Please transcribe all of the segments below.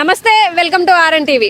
నమస్తే welcome to RN TV.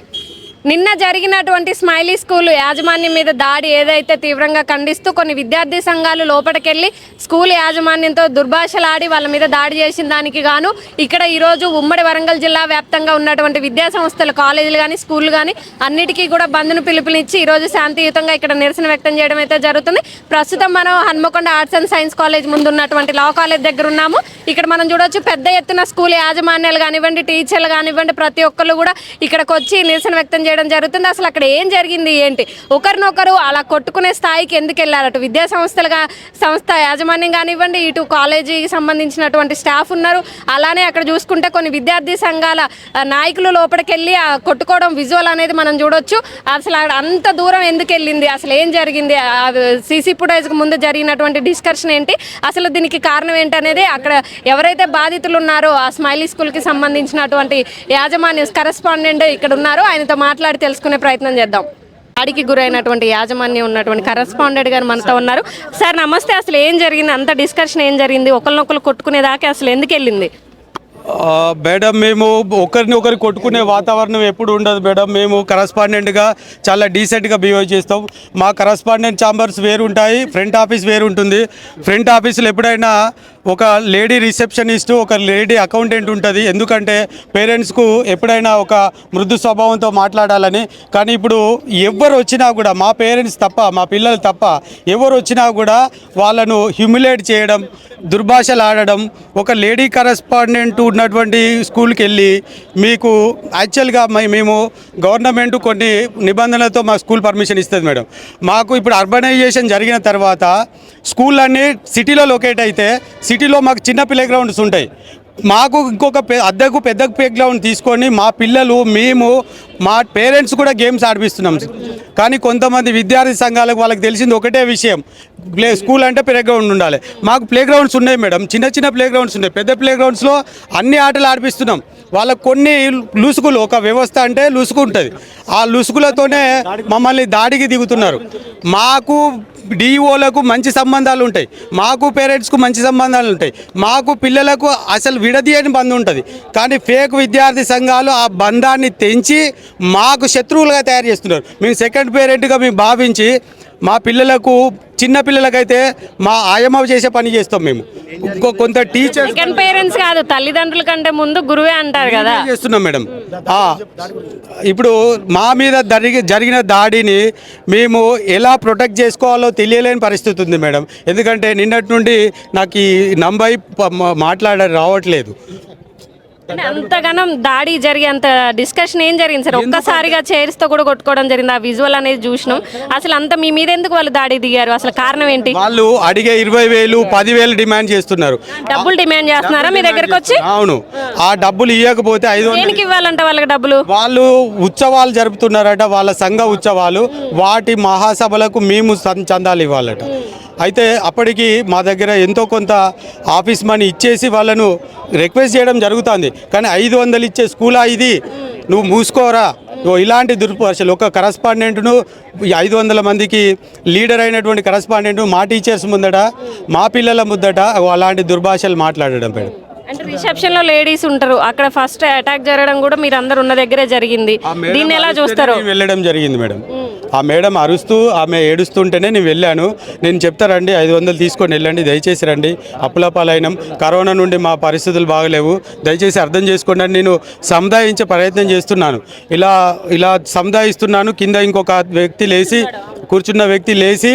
నిన్న జరిగినటువంటి స్మైలీ స్కూల్ యాజమాన్యం మీద దాడి ఏదైతే తీవ్రంగా ఖండిస్తూ కొన్ని విద్యార్థి సంఘాలు లోపలికెళ్ళి స్కూల్ యాజమాన్యంతో దుర్భాషలాడి వాళ్ళ మీద దాడి చేసిన దానికి గాను ఇక్కడ ఈరోజు ఉమ్మడి వరంగల్ జిల్లా వ్యాప్తంగా ఉన్నటువంటి విద్యా సంస్థలు కాలేజీలు కానీ స్కూళ్ళు కానీ అన్నిటికీ కూడా బంద్ను పిలుపునిచ్చి ఈరోజు శాంతియుతంగా ఇక్కడ నిరసన వ్యక్తం చేయడం అయితే జరుగుతుంది. ప్రస్తుతం మనం Hanmakonda arts and science college ముందు ఉన్నటువంటి లా కాలేజ్ దగ్గర ఉన్నాము. ఇక్కడ మనం చూడొచ్చు పెద్ద ఎత్తున స్కూల్ యాజమాన్యాలు కానివ్వండి టీచర్లు కానివ్వండి ప్రతి ఒక్కళ్ళు కూడా ఇక్కడికి వచ్చి నిరసన వ్యక్తం చేయడం జరుగుతుంది. అసలు అక్కడ ఏం జరిగింది ఏంటి? ఒకరినొకరు అలా కొట్టుకునే స్థాయికి ఎందుకు వెళ్ళారు అటు విద్యా సంస్థలుగా సంస్థ యాజమాన్యం కానివ్వండి ఇటు కాలేజీకి సంబంధించినటువంటి స్టాఫ్ ఉన్నారు. అలానే అక్కడ చూసుకుంటే కొన్ని విద్యార్థి సంఘాల నాయకులు లోపలికి వెళ్ళి ఆ కొట్టుకోవడం విజువల్ అనేది మనం చూడొచ్చు. అసలు అక్కడ అంత దూరం ఎందుకు వెళ్ళింది? అసలు ఏం జరిగింది? సీసీ ఫుటేజ్కి ముందు జరిగినటువంటి డిస్కషన్ ఏంటి? అసలు దీనికి కారణం ఏంటనేది అక్కడ ఎవరైతే బాధితులు ఉన్నారో ఆ స్మైలీ స్కూల్కి సంబంధించినటువంటి యాజమాన్య కరెస్పాండెంట్ ఇక్కడ ఉన్నారో. ఆయనతో మాట్లాడి మాట్లాడి తెలుసుకునే ప్రయత్నం చేద్దాం. దాడికి గురైనటువంటి యాజమాన్యం ఉన్నటువంటి కరెస్పాండెంట్ గారు మనతో ఉన్నారు. సార్ నమస్తే. అసలు ఏం జరిగింది? అంత డిస్కషన్ ఏం జరిగింది? ఒకరినొకరు కొట్టుకునేదాకా అసలు ఎందుకు వెళ్ళింది? మేడం మేము ఒకరిని ఒకరు కొట్టుకునే వాతావరణం ఎప్పుడు ఉండదు మేడం. మేము కరస్పాండెంట్గా చాలా డీసెంట్గా బిహేవ్ చేస్తాం. మా కరస్పాండెంట్ ఛాంబర్స్ వేరు ఉంటాయి ఫ్రంట్ ఆఫీస్ వేరు ఉంటుంది ఫ్రంట్ ఆఫీస్లో ఎప్పుడైనా ఒక లేడీ రిసెప్షనిస్ట్ ఒక లేడీ అకౌంటెంట్ ఉంటుంది. ఎందుకంటే పేరెంట్స్కు ఎప్పుడైనా ఒక మృదు స్వభావంతో మాట్లాడాలని. కానీ ఇప్పుడు ఎవరు వచ్చినా కూడా మా పేరెంట్స్ తప్ప మా పిల్లలు తప్ప ఎవరు వచ్చినా కూడా వాళ్ళను హ్యూమిలేట్ చేయడం దుర్భాషలు ఆడడం ఒక లేడీ కరస్పాండెంట్ ఉన్నటువంటి స్కూల్కి వెళ్ళి మీకు యాక్చువల్గా మేము గవర్నమెంట్ కొన్ని నిబంధనలతో మా స్కూల్ పర్మిషన్ ఇస్తుంది మేడం. మాకు ఇప్పుడు అర్బనైజేషన్ జరిగిన తర్వాత స్కూల్ అన్నీ సిటీలో లొకేట్ అయితే సిటీలో మాకు చిన్న ప్లే గ్రౌండ్స్ ఉంటాయి. మాకు ఇంకొక అద్దెకు పెద్ద ప్లే గ్రౌండ్ తీసుకొని మా పిల్లలు మేము మా పేరెంట్స్ కూడా గేమ్స్ ఆడిపిస్తున్నాం కానీ కొంతమంది విద్యార్థి సంఘాలకు వాళ్ళకి తెలిసింది ఒకటే విషయం. ప్లే స్కూల్ అంటే ప్లే గ్రౌండ్ ఉండాలి. మాకు ప్లే గ్రౌండ్స్ ఉన్నాయి మేడం. చిన్న చిన్న ప్లే గ్రౌండ్స్ ఉన్నాయి. పెద్ద ప్లే గ్రౌండ్స్లో అన్ని ఆటలు ఆడిపిస్తున్నాం. వాళ్ళకు కొన్ని లూసుకులు ఒక వ్యవస్థ అంటే లూసుకు ఉంటుంది. ఆ లూసుకులతోనే మమ్మల్ని దాడికి దిగుతున్నారు. మాకు డిఓలకు మంచి సంబంధాలు ఉంటాయి. మాకు పేరెంట్స్కు మంచి సంబంధాలు ఉంటాయి. మాకు పిల్లలకు అసలు విడదీయని బంధం ఉంటుంది. కానీ ఫేక్ విద్యార్థి సంఘాలు ఆ బంధాన్ని తెంచి మాకు శత్రువులుగా తయారు చేస్తున్నారు. మేము సెకండ్ పేరెంట్గా మేము భావించి మా పిల్లలకు చిన్న పిల్లలకైతే మా ఆయమ్మ చేసే పని చేస్తాం మేము. ఇంకో కొంత టీచర్స్ సెకండ్ పేరెంట్స్ కాదు తల్లిదండ్రుల కంటే ముందు గురువే అంటారు కదా. చేస్తున్నాం మేడం. ఇప్పుడు మా మీద జరిగి జరిగిన దాడిని మేము ఎలా ప్రొటెక్ట్ చేసుకోవాలో తెలియలేని పరిస్థితి ఉంది మేడం. ఎందుకంటే నిన్నటి నుండి నాకు ఈ నంబై మాట్లాడ రావట్లేదు. అంతగానం దాడి జరిగే అంత డిస్కషన్ ఏం జరిగింది సార్? ఒక్కసారిగా చైర్స్తో కూడా కొట్టుకోవడం జరిగింది. ఆ విజువల్ అనేది చూసినాం. అసలు అంత మీ మీద ఎందుకు వాళ్ళు దాడి దిగారు? అసలు కారణం ఏంటి? వాళ్ళు అడిగే ఇరవై వేలు పదివేలు డిమాండ్ చేస్తున్నారు. డబ్బులు డిమాండ్ చేస్తున్నారా మీ దగ్గరకు వచ్చి? అవును. ఆ డబ్బులు ఇవ్వకపోతే ఐదు వందలు దేనికి ఇవ్వాలంట వాళ్ళకి డబ్బులు? వాళ్ళు ఉత్సవాలు జరుపుతున్నారట వాళ్ళ సంఘ ఉత్సవాలు. వాటి మహాసభలకు మేము చందాలు ఇవ్వాలట. అయితే అప్పటికి మా దగ్గర ఎంతో కొంత ఆఫీస్ మనీ ఇచ్చేసి వాళ్ళను రిక్వెస్ట్ చేయడం జరుగుతుంది. కానీ ఐదు వందలు ఇచ్చే స్కూలా ఇది? నువ్వు మూసుకోరా? నువ్వు ఇలాంటి దుర్భాషలు ఒక కరస్పాండెంట్ను ఐదు వందల మందికి లీడర్ అయినటువంటి కరస్పాండెంట్ మా టీచర్స్ ముందట మా పిల్లల ముద్దట అలాంటి దుర్భాషలు మాట్లాడడం మేడం. అంటే రిసెప్షన్లో లేడీస్ ఉంటారు. అక్కడ ఫస్ట్ అటాక్ జరగడం కూడా మీరు అందరు ఉన్న దగ్గరే జరిగింది. దీన్ని ఎలా చూస్తారు? వెళ్ళడం జరిగింది మేడం. ఆ మేడం అరుస్తూ ఆమె ఏడుస్తుంటేనే నేను వెళ్ళాను. నేను చెప్తారండి ఐదు వందలు తీసుకొని వెళ్ళండి దయచేసి రండి. అప్పులపాలైనం. కరోనా నుండి మా పరిస్థితులు బాగలేవు. దయచేసి అర్థం చేసుకోండి అని నేను సముదాయించే ప్రయత్నం చేస్తున్నాను. ఇలా ఇలా సముదాయిస్తున్నాను. కింద ఇంకొక వ్యక్తి లేచి కూర్చున్న వ్యక్తి లేచి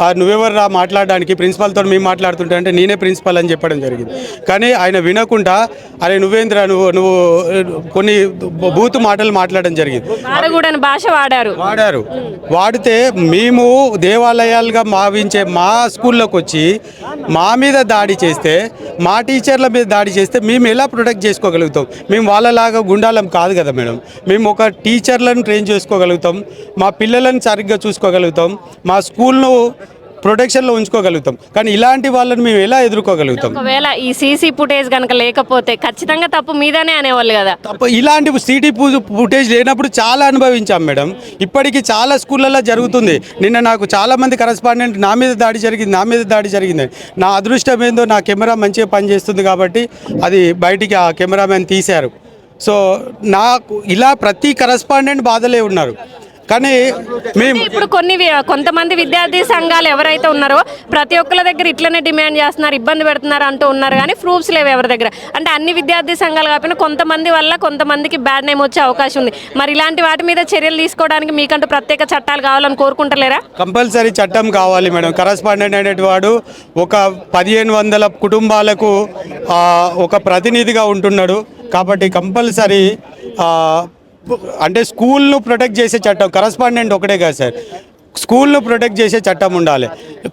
"ఆ, నువ్వెవరు రా మాట్లాడడానికి ప్రిన్సిపాల్తో మేము మాట్లాడుతుంటే అంటే నేనే ప్రిన్సిపాల్ అని చెప్పడం జరిగింది. కానీ ఆయన వినకుండా అరే నువ్వేంద్రా? నువ్వు నువ్వు కొన్ని బూతు మాటలు మాట్లాడడం జరిగింది. భాష వాడారు. వాడారు. వాడితే మేము దేవాలయాలుగా భావించే మా స్కూల్లోకి వచ్చి మా మీద దాడి చేస్తే మా టీచర్ల మీద దాడి చేస్తే మేము ఎలా ప్రొటెక్ట్ చేసుకోగలుగుతాం? మేము వాళ్ళలాగా గుండాలం కాదు కదా మేడం. మేము ఒక టీచర్లను ట్రైన్ చేసుకోగలుగుతాం. మా పిల్లలను సరిగ్గా చూసుకోగలుగుతాం. మా స్కూల్ను ప్రొటెక్షన్లో ఉంచుకోగలుగుతాం. కానీ ఇలాంటి వాళ్ళని మేము ఎలా ఎదుర్కోగలుగుతాం? ఒకవేళ ఈ సీసీ ఫుటేజ్ కనుక లేకపోతే ఖచ్చితంగా తప్పు మీదనే అనేవాళ్ళు కదా. తప్ప ఇలాంటి సిటీ ఫుటేజ్ లేనప్పుడు చాలా అనుభవించాం మేడం. ఇప్పటికీ చాలా స్కూళ్ళల్లో జరుగుతుంది. నిన్న నాకు చాలా మంది కరస్పాండెంట్ నా మీద దాడి జరిగింది నా మీద దాడి జరిగింది. నా అదృష్టం ఏందో నా కెమెరా మంచిగా పనిచేస్తుంది కాబట్టి అది బయటికి ఆ కెమెరామెన్ తీశారు. సో నాకు ఇలా ప్రతి కరస్పాండెంట్ బాధలే ఉన్నారు. కానీ మేము ఇప్పుడు కొన్ని కొంతమంది విద్యార్థి సంఘాలు ఎవరైతే ఉన్నారో ప్రతి ఒక్కరి దగ్గర ఇట్లనే డిమాండ్ చేస్తున్నారు ఇబ్బంది పెడుతున్నారు అంటూ ఉన్నారు కానీ ప్రూఫ్స్ లేవు ఎవరి దగ్గర. అంటే అన్ని విద్యార్థి సంఘాలు కాకపోయినా కొంతమంది వల్ల కొంతమందికి బ్యాడ్ నేమ్ వచ్చే అవకాశం ఉంది. మరి ఇలాంటి వాటి మీద చర్యలు తీసుకోవడానికి మీకంటూ ప్రత్యేక చట్టాలు కావాలని కోరుకుంటలేరా? కంపల్సరీ చట్టం కావాలి మేడం. కరస్పాండెంట్ అనేటివాడు ఒక పదిహేను వందల కుటుంబాలకు ఒక ప్రతినిధిగా ఉంటున్నాడు. కాబట్టి కంపల్సరీ అంటే స్కూల్ను ప్రొటెక్ట్ చేసే చట్టం కరస్పాండెంట్ ఒకటే కాదు సార్. స్కూల్ను ప్రొటెక్ట్ చేసే చట్టం ఉండాలి.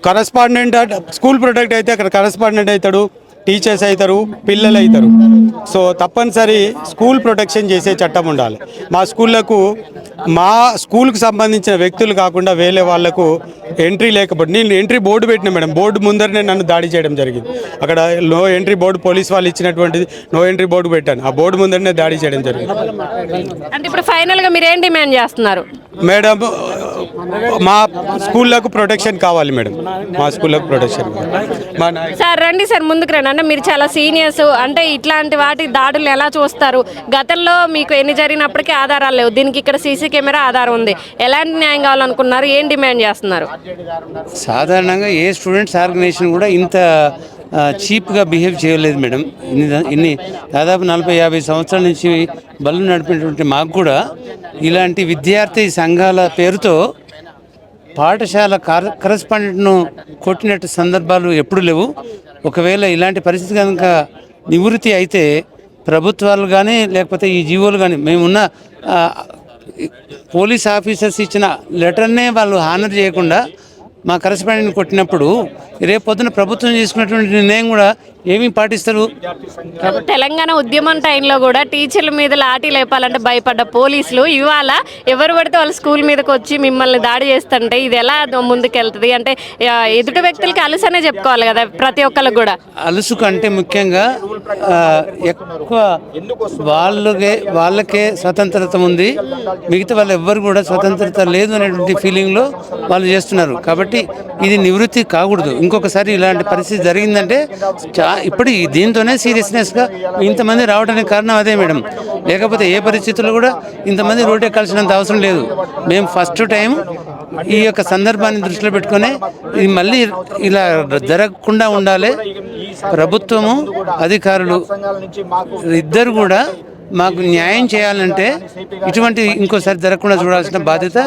కరస్పాండెంట్ స్కూల్ ప్రొటెక్ట్ అయితే అక్కడ కరస్పాండెంట్ అవుతాడు. టీచర్స్ అవుతారు పిల్లలు అవుతారు. సో తప్పనిసరి స్కూల్ ప్రొటెక్షన్ చేసే చట్టం ఉండాలి. మా స్కూళ్ళకు మా స్కూల్కి సంబంధించిన వ్యక్తులు కాకుండా వేరే వాళ్ళకు ఎంట్రీ లేకపోతే నేను ఎంట్రీ బోర్డు పెట్టిన మేడం. బోర్డు ముందరనే నన్ను దాడి చేయడం జరిగింది. అక్కడ నో ఎంట్రీ బోర్డు పోలీస్ వాళ్ళు ఇచ్చినటువంటిది నో ఎంట్రీ బోర్డు పెట్టాను. ఆ బోర్డు ముందరనే దాడి చేయడం జరిగింది. అంటే ఇప్పుడు ఫైనల్గా మీరు ఏం డిమాండ్ చేస్తున్నారు? మేడం మా స్కూళ్ళకు ప్రొటెక్షన్ కావాలి మేడం. మా స్కూళ్ళకు ప్రొటెక్షన్ కావాలి. మా సార్ రండి సార్ ముందుకు రండి. అంటే మీరు చాలా సీనియర్స్ అంటే ఇట్లాంటి వాటి దాడులు ఎలా చూస్తారు? గతంలో మీకు ఎన్ని జరిగినప్పటికీ ఆధారాలు లేవు. దీనికి ఇక్కడ సీసీ కెమెరా ఆధారం ఉంది. ఎలాంటి న్యాయం కావాలనుకున్నారు? ఏం డిమాండ్ చేస్తున్నారు? సాధారణంగా ఏ స్టూడెంట్స్ ఆర్గనైజేషన్ కూడా ఇంత చీప్గా బిహేవ్ చేయలేదు మేడం. ఇన్ని ఇన్ని దాదాపు నలభై యాభై సంవత్సరాల నుంచి బళ్ళు నడిపినటువంటి మాకు కూడా ఇలాంటి విద్యార్థి సంఘాల పేరుతో పాఠశాల కార్ కరస్పాండెంట్ను కొట్టినట్టు సందర్భాలు ఎప్పుడు లేవు. ఒకవేళ ఇలాంటి పరిస్థితి కనుక నివృత్తి అయితే ప్రభుత్వాలు కానీ లేకపోతే ఈ జీవోలు కానీ మేమున్న పోలీస్ ఆఫీసర్స్ ఇచ్చిన లెటర్నే వాళ్ళు హానర్ చేయకుండా మా కరస్పాండెంట్ కొట్టినప్పుడు రేపు పొద్దున ప్రభుత్వం తీసుకున్నటువంటి నిర్ణయం కూడా ఏమీ పాటిస్తారు? తెలంగాణ ఉద్యమం టైంలో కూడా టీచర్ల మీద లాఠీ లేపాలంటే భయపడ్డ పోలీసులు ఇవాళ ఎవరు పడితే వాళ్ళ స్కూల్ మీదకి వచ్చి మిమ్మల్ని దాడి చేస్తుంటే ఇది ఎలా ముందుకెళ్తుంది? అంటే ఎదుటి వ్యక్తులకి అలుసనే చెప్పుకోవాలి కదా ప్రతి ఒక్కరికి కూడా. అలుసు కంటే ముఖ్యంగా ఎక్కువ వాళ్ళకే వాళ్ళకే స్వతంత్రత ఉంది. మిగతా వాళ్ళు ఎవ్వరు కూడా స్వతంత్రత లేదు అనేటువంటి ఫీలింగ్లో వాళ్ళు చేస్తున్నారు. కాబట్టి ఇది నివృత్తి కాకూడదు. ఇంకొకసారి ఇలాంటి పరిస్థితి జరిగిందంటే చా ఇప్పుడు దీంతోనే సీరియస్నెస్గా ఇంతమంది రావడానికి కారణం అదే మేడం. లేకపోతే ఏ పరిస్థితుల్లో కూడా ఇంతమంది రోడ్డు ఎక్కాల్సినంత అవసరం లేదు. మేము ఫస్ట్ టైం ఈ యొక్క సందర్భాన్ని దృష్టిలో పెట్టుకొని ఇది మళ్ళీ ఇలా జరగకుండా ఉండాలి. ప్రభుత్వము అధికారులు ఇద్దరు కూడా మాకు న్యాయం చేయాలంటే ఇటువంటి ఇంకోసారి జరగకుండా చూడాల్సిన బాధ్యత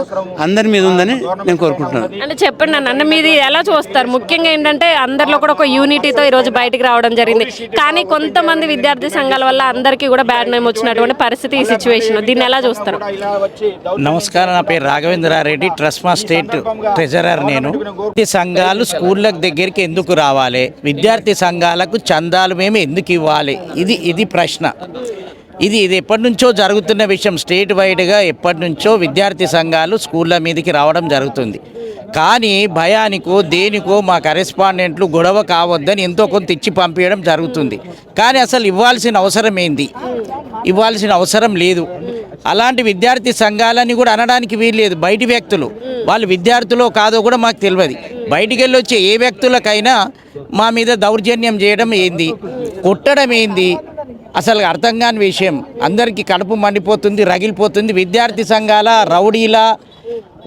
అందరి మీద ఉందని నేను కోరుకుంటున్నాను. అంటే చెప్పండి అన్న మీది ఎలా చూస్తారు? ముఖ్యంగా ఏంటంటే అందరిలో కూడా ఒక యూనిటీతో ఈరోజు బయటికి రావడం జరిగింది. కానీ కొంతమంది విద్యార్థి సంఘాల వల్ల అందరికీ కూడా బ్యాడ్ నేమ్ వచ్చినటువంటి పరిస్థితి ఈ సిచ్యువేషన్ దీన్ని ఎలా చూస్తారు? నమస్కారం నా పేరు రాఘవేంద్రారెడ్డి ట్రస్మా స్టేట్ ట్రెజరర్ నేను. విద్యార్థి సంఘాలు స్కూళ్ళ దగ్గరికి ఎందుకు రావాలి? విద్యార్థి సంఘాలకు చందాలు మేము ఎందుకు ఇవ్వాలి? ఇది ఇది ప్రశ్న. ఇది ఇది ఎప్పటి నుంచో జరుగుతున్న విషయం. స్టేట్ వైడ్గా ఎప్పటి నుంచో విద్యార్థి సంఘాలు స్కూళ్ళ మీదకి రావడం జరుగుతుంది. కానీ భయానికో దేనికో మా కరెస్పాండెంట్లు గొడవ కావద్దని ఎంతో కొంత ఇచ్చి పంపించడం జరుగుతుంది. కానీ అసలు ఇవ్వాల్సిన అవసరం ఏంది? ఇవ్వాల్సిన అవసరం లేదు. అలాంటి విద్యార్థి సంఘాలని కూడా అనడానికి వీల్లేదు. బయటి వ్యక్తులు. వాళ్ళు విద్యార్థులో కాదో కూడా మాకు తెలియదు. బయటికి వెళ్ళి వచ్చే ఏ వ్యక్తులకైనా మా మీద దౌర్జన్యం చేయడం ఏంది? కొట్టడం ఏంది? అసలు అర్థం కాని విషయం. అందరికీ కడుపు మండిపోతుంది రగిలిపోతుంది. విద్యార్థి సంఘాల రౌడీల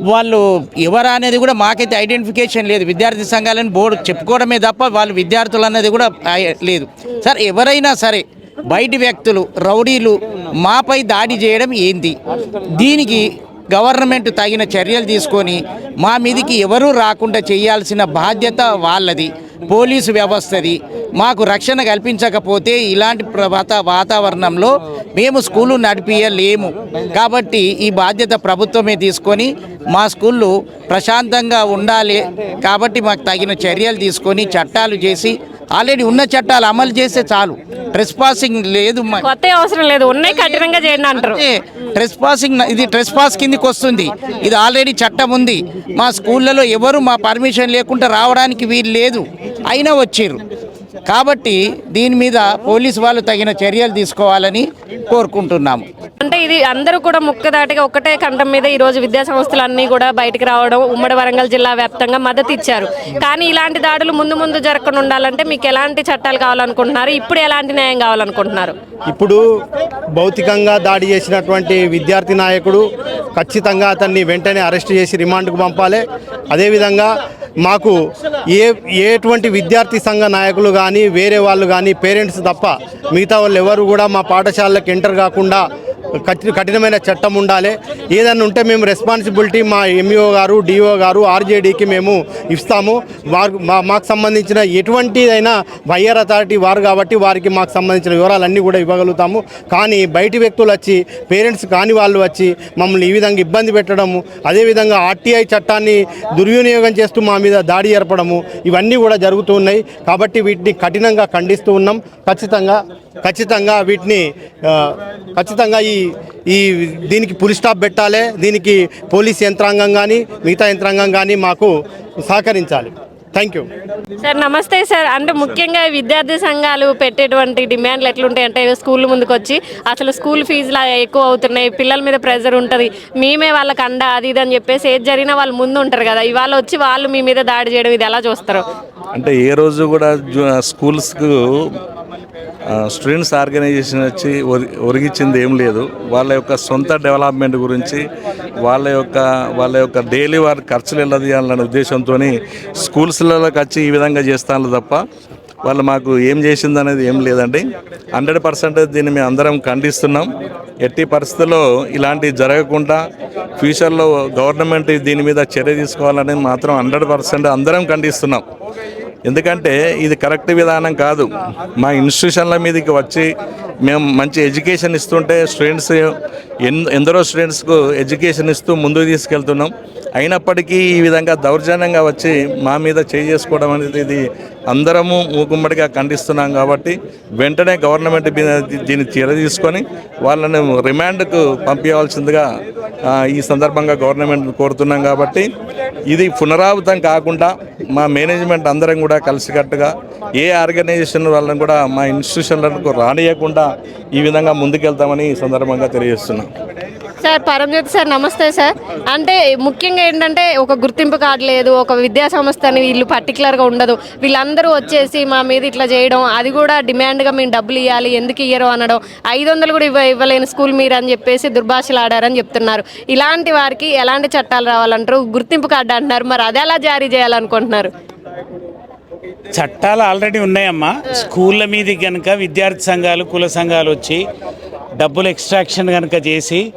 వాళ్ళు ఎవరా అనేది కూడా మాకైతే ఐడెంటిఫికేషన్ లేదు. విద్యార్థి సంఘాలని బోర్డు చెప్పుకోవడమే తప్ప వాళ్ళు విద్యార్థులు అనేది కూడా లేదు. సార్ ఎవరైనా సరే బయటి వ్యక్తులు రౌడీలు మాపై దాడి చేయడం ఏంది దీనికి గవర్నమెంట్ తగిన చర్యలు తీసుకొని మా మీదికి ఎవరూ రాకుండా చేయాల్సిన బాధ్యత వాళ్ళది. పోలీసు వ్యవస్థది. మాకు రక్షణ కల్పించకపోతే ఇలాంటి వాతావరణంలో మేము స్కూలు నడిపియలేము. కాబట్టి ఈ బాధ్యత ప్రభుత్వమే తీసుకొని మా స్కూళ్ళు ప్రశాంతంగా ఉండాలి. కాబట్టి మాకు తగిన చర్యలు తీసుకొని చట్టాలు చేసి ఆల్రెడీ ఉన్న చట్టాలు అమలు చేస్తే చాలు. ట్రెస్ పాసింగ్ లేదు కొత్త అవసరం లేదు. ఉన్నాయి కఠినంగా చేయండి అంటారు. అంటే ట్రెస్ పాసింగ్ ఇది ట్రెస్ పాస్ కిందికి వస్తుంది. ఇది ఆల్రెడీ చట్టం ఉంది. మా స్కూళ్ళలో ఎవరు మా పర్మిషన్ లేకుండా రావడానికి వీలు లేదు. అయినా వచ్చిర్రు కాబట్టి దీని మీద పోలీసు వాళ్ళు తగిన చర్యలు తీసుకోవాలని కోరుకుంటున్నాము. అంటే ఇది అందరూ కూడా ముక్కదాటిగా ఒకటే కంఠం మీద ఈ రోజు విద్యా సంస్థలన్నీ కూడా బయటికి రావడం ఉమ్మడి వరంగల్ జిల్లా వ్యాప్తంగా మద్దతు ఇచ్చారు. కానీ ఇలాంటి దాడులు ముందు ముందు జరగకుండా ఉండాలంటే మీకు ఎలాంటి చట్టాలు కావాలనుకుంటున్నారు? ఇప్పుడు ఎలాంటి న్యాయం కావాలనుకుంటున్నారు? ఇప్పుడు భౌతికంగా దాడి చేసినటువంటి విద్యార్థి నాయకుడు ఖచ్చితంగా అతన్ని వెంటనే అరెస్ట్ చేసి రిమాండ్కు పంపాలి. అదేవిధంగా మాకు ఏ ఎటువంటి విద్యార్థి సంఘ నాయకులు కానీ వేరే వాళ్ళు కానీ పేరెంట్స్ తప్ప మిగతా వాళ్ళు ఎవరు కూడా మా పాఠశాలకు ఎంటర్ కాకుండా కఠినమైన చట్టం ఉండాలి. ఏదన్నా ఉంటే మేము రెస్పాన్సిబిలిటీ మా ఎంఈఓ గారు డిఓ గారు ఆర్జేడీకి మేము ఇస్తాము. వారు మా మాకు సంబంధించిన ఎటువంటిదైనా వైఆర్ అథారిటీ వారు కాబట్టి వారికి మాకు సంబంధించిన వివరాలన్నీ కూడా ఇవ్వగలుగుతాము. కానీ బయటి వ్యక్తులు వచ్చి పేరెంట్స్ కాని వాళ్ళు వచ్చి మమ్మల్ని ఈ విధంగా ఇబ్బంది పెట్టడము అదేవిధంగా ఆర్టీఐ చట్టాన్ని దుర్వినియోగం చేస్తూ మా మీద దాడి ఏర్పడము ఇవన్నీ కూడా జరుగుతూ ఉన్నాయి. కాబట్టి వీటిని కఠినంగా ఖండిస్తూ ఉన్నాం. ఖచ్చితంగా ఖచ్చితంగా వీటిని ఖచ్చితంగా ఈ ఈ దీనికి పులి స్టాప్ పెట్టాలి దీనికి పోలీస్ యంత్రాంగం కానీ మిగతా యంత్రాంగం కానీ మాకు సహకరించాలి. థ్యాంక్ యూ సార్ నమస్తే సార్. అంటే ముఖ్యంగా విద్యార్థి సంఘాలు పెట్టేటువంటి డిమాండ్లు ఎట్లుంటాయి అంటే స్కూల్ ముందుకు వచ్చి అసలు స్కూల్ ఫీజులు ఎక్కువ అవుతున్నాయి పిల్లల మీద ప్రెజర్ ఉంటుంది మేమే వాళ్ళకి అండ అది ఇది అని చెప్పేసి ఏది జరిగినా వాళ్ళు ముందు ఉంటారు కదా ఇవాళ వచ్చి వాళ్ళు మీ మీద దాడి చేయడం ఇది ఎలా చూస్తారు? అంటే ఏ రోజు కూడా స్కూల్స్కు స్టూడెంట్స్ ఆర్గనైజేషన్ వచ్చి ఒరి- ఏం లేదు. వాళ్ళ యొక్క సొంత డెవలప్మెంట్ గురించి వాళ్ళ యొక్క వాళ్ళ యొక్క డైలీ వారి ఖర్చులు ఎలా తీయాలనే ఉద్దేశంతో స్కూల్స్లలోకి వచ్చి ఈ విధంగా చేస్తాను తప్ప వాళ్ళు మాకు ఏం చేసింది అనేది ఏం లేదండి. హండ్రెడ్ పర్సెంట్ దీన్ని మేము అందరం ఖండిస్తున్నాం. ఎట్టి పరిస్థితుల్లో ఇలాంటివి జరగకుండా ఫ్యూచర్లో గవర్నమెంట్ దీని మీద చర్య తీసుకోవాలని మాత్రం హండ్రెడ్ పర్సెంట్ అందరం ఖండిస్తున్నాం. ఎందుకంటే ఇది కరెక్ట్ విధానం కాదు. మా ఇన్స్టిట్యూషన్ల మీదకి వచ్చి మేము మంచి ఎడ్యుకేషన్ ఇస్తుంటే స్టూడెంట్స్ ఎన్ ఎందరో స్టూడెంట్స్కు ఎడ్యుకేషన్ ఇస్తూ ముందుకు తీసుకెళ్తున్నాం. అయినప్పటికీ ఈ విధంగా దౌర్జన్యంగా వచ్చి మా మీద చేసుకోవడం అనేది ఇది అందరము మూకుమ్మడిగా ఖండిస్తున్నాం కాబట్టి వెంటనే గవర్నమెంట్ మీద దీన్ని చీర తీసుకొని వాళ్ళని రిమాండ్కు పంపించవలసిందిగా ఈ సందర్భంగా గవర్నమెంట్ కోరుతున్నాం కాబట్టి ఇది పునరావృతం కాకుండా మా మేనేజ్మెంట్ అందరం కూడా కలిసికట్టుగా ఏ ఆర్గనైజేషన్ వాళ్ళని కూడా మా ఇన్స్టిట్యూషన్లకు రానియకుండా ఈ విధంగా ముందుకెళ్తామని సందర్భంగా తెలియజేస్తున్నాం. సార్ పరంజ్యోతి సార్ నమస్తే సార్. అంటే ముఖ్యంగా ఏంటంటే ఒక గుర్తింపు కార్డు లేదు ఒక విద్యా సంస్థ అని వీళ్ళు పర్టికులర్గా ఉండదు. వీళ్ళందరూ వచ్చేసి మా మీద ఇట్లా చేయడం అది కూడా డిమాండ్గా మేము డబ్బులు ఇవ్వాలి ఎందుకు ఇయ్యరు అనడం ఐదు వందలు కూడా ఇవ్వ ఇవ్వలేని స్కూల్ మీరు అని చెప్పేసి దుర్భాషలు ఆడారని చెప్తున్నారు. ఇలాంటి వారికి ఎలాంటి చట్టాలు రావాలంటారు? గుర్తింపు కార్డు అంటున్నారు మరి అది ఎలా జారీ చేయాలనుకుంటున్నారు? చట్టాలు ఆల్రెడీ ఉన్నాయమ్మా. స్కూళ్ళ మీద కనుక విద్యార్థి సంఘాలు కుల సంఘాలు వచ్చి డబ్బులు ఎక్స్ట్రాక్షన్ కనుక చేసి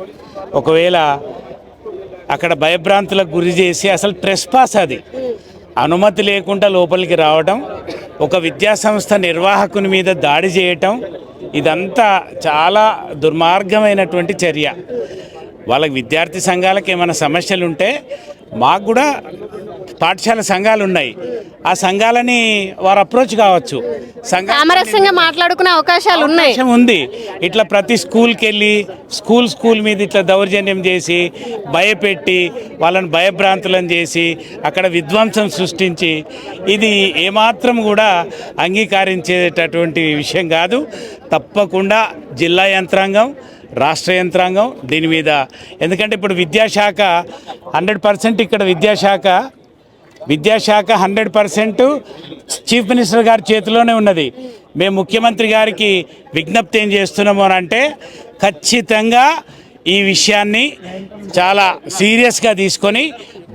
ఒకవేళ అక్కడ భయభ్రాంతులకు గురి చేసి అసలు ట్రెస్ పాస్ అది. అనుమతి లేకుండా లోపలికి రావడం ఒక విద్యాసంస్థ నిర్వాహకుని మీద దాడి చేయటం ఇదంతా చాలా దుర్మార్గమైనటువంటి చర్య. వాళ్ళకి విద్యార్థి సంఘాలకు ఏమైనా సమస్యలు ఉంటే మాకు కూడా పాఠశాల సంఘాలు ఉన్నాయి. ఆ సంఘాలని వారు అప్రోచ్ కావచ్చు. సామరస్యంగా మాట్లాడుకునే అవకాశాలు ఉన్నాయి. ఉంది. ఇట్లా ప్రతి స్కూల్కి వెళ్ళి స్కూల్ స్కూల్ మీద ఇట్లా దౌర్జన్యం చేసి భయపెట్టి వాళ్ళని భయభ్రాంతులను చేసి అక్కడ విధ్వంసం సృష్టించి ఇది ఏమాత్రం కూడా అంగీకరించేటటువంటి విషయం కాదు. తప్పకుండా జిల్లా యంత్రాంగం రాష్ట్ర యంత్రాంగం దీని మీద. ఎందుకంటే ఇప్పుడు విద్యాశాఖ హండ్రెడ్ పర్సెంట్ ఇక్కడ విద్యాశాఖ విద్యాశాఖ హండ్రెడ్ పర్సెంట్ చీఫ్ మినిస్టర్ గారి చేతిలోనే ఉన్నది. మేము ముఖ్యమంత్రి గారికి విజ్ఞప్తి ఏం చేస్తున్నాము అని అంటే ఖచ్చితంగా ఈ విషయాన్ని చాలా సీరియస్గా తీసుకొని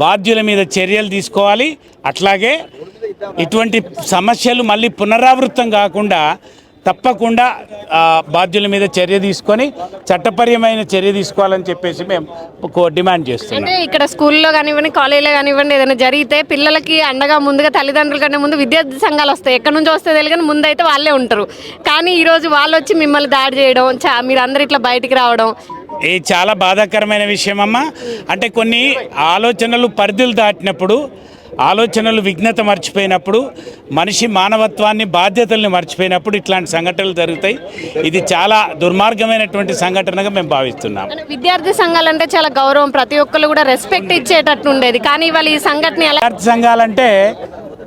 బాధ్యుల మీద చర్యలు తీసుకోవాలి. అట్లాగే ఇటువంటి సమస్యలు మళ్ళీ పునరావృతం కాకుండా తప్పకుండా బాధ్యుల మీద చర్య తీసుకొని చట్టపరమైన చర్య తీసుకోవాలని చెప్పేసి మేము డిమాండ్ చేస్తున్నాం. అంటే ఇక్కడ స్కూల్లో కానివ్వండి కాలేజీలో కానివ్వండి ఏదైనా జరిగితే పిల్లలకి అండగా ముందుగా తల్లిదండ్రుల కంటే ముందు విద్యార్థి సంఘాలు వస్తాయి. ఎక్కడి నుంచి వస్తే తెలియదు కానీ ముందు అయితే వాళ్ళే ఉంటారు. కానీ ఈరోజు వాళ్ళు వచ్చి మిమ్మల్ని దాడి చేయడం చా మీరు అందరు ఇట్లా బయటికి రావడం. ఇది చాలా బాధాకరమైన విషయం అమ్మా అంటే కొన్ని ఆలోచనలు పరిధులు దాటినప్పుడు ఆలోచనలు విఘ్నత మర్చిపోయినప్పుడు మనిషి మానవత్వాన్ని బాధ్యతల్ని మర్చిపోయినప్పుడు ఇట్లాంటి సంఘటనలు జరుగుతాయి. ఇది చాలా దుర్మార్గమైనటువంటి సంఘటనగా మేము భావిస్తున్నాం. విద్యార్థి సంఘాలు అంటే చాలా గౌరవం. ప్రతి ఒక్కరు కూడా రెస్పెక్ట్ ఇచ్చేటట్టు ఉండేది. కానీ ఇవాళ ఈ సంఘటన విద్యార్థి సంఘాలంటే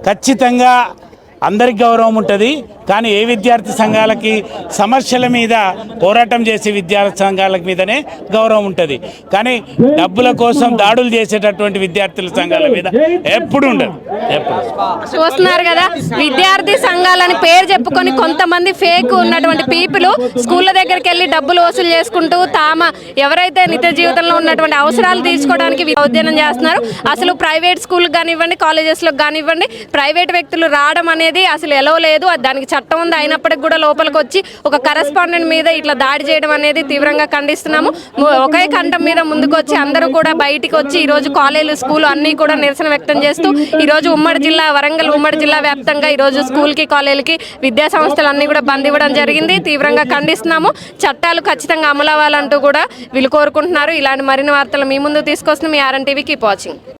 ఖచ్చితంగా అందరికి గౌరవం ఉంటుంది. కానీ ఏ విద్యార్థి సంఘాలకి సమస్యల మీద పోరాటం చేసే విద్యార్థి సంఘాల మీదనే గౌరవం ఉంటుంది. కానీ డబ్బుల కోసం దాడులు చేసేటటువంటి విద్యార్థుల సంఘాల మీద ఎప్పుడు ఉండదు. ఎప్పుడు. చూస్తున్నారు కదా విద్యార్థి సంఘాలని పేరు చెప్పుకొని కొంతమంది ఫేక్ ఉన్నటువంటి పీపుల్ స్కూళ్ళ దగ్గరికి వెళ్ళి డబ్బులు వసూలు చేసుకుంటూ తామ ఎవరైతే నిత్య జీవితంలో ఉన్నటువంటి అవసరాలు తీర్చుకోవడానికి ఉద్యమం చేస్తున్నారు అసలు ప్రైవేట్ స్కూల్ కానివ్వండి కాలేజెస్లో కానివ్వండి ప్రైవేట్ వ్యక్తులు రావడం అనేది అసలు ఎలా లేదు దానికి చట్టం ఉంది. అయినప్పటికీ కూడా లోపలికి వచ్చి ఒక కరెస్పాండెంట్ మీద ఇట్లా దాడి చేయడం అనేది తీవ్రంగా ఖండిస్తున్నాము. ఒకే కంఠం మీద ముందుకొచ్చి అందరూ కూడా బయటికి వచ్చి ఈరోజు కాలేజీలు స్కూల్ అన్ని కూడా నిరసన వ్యక్తం చేస్తూ ఈ రోజు ఉమ్మడి జిల్లా వరంగల్ ఉమ్మడి జిల్లా వ్యాప్తంగా ఈరోజు స్కూల్కి స్కూల్కి కాలేజీలకి విద్యా సంస్థలు కూడా బంద్ ఇవ్వడం జరిగింది. తీవ్రంగా ఖండిస్తున్నాము. చట్టాలు ఖచ్చితంగా అమలు అవ్వాలంటూ కూడా వీళ్ళు కోరుకుంటున్నారు. ఇలాంటి మరిన్ని వార్తలు మీ ముందు తీసుకొస్తున్నాం. మీ ఆర్ఎన్ టీవీ కీప్ వాచింగ్.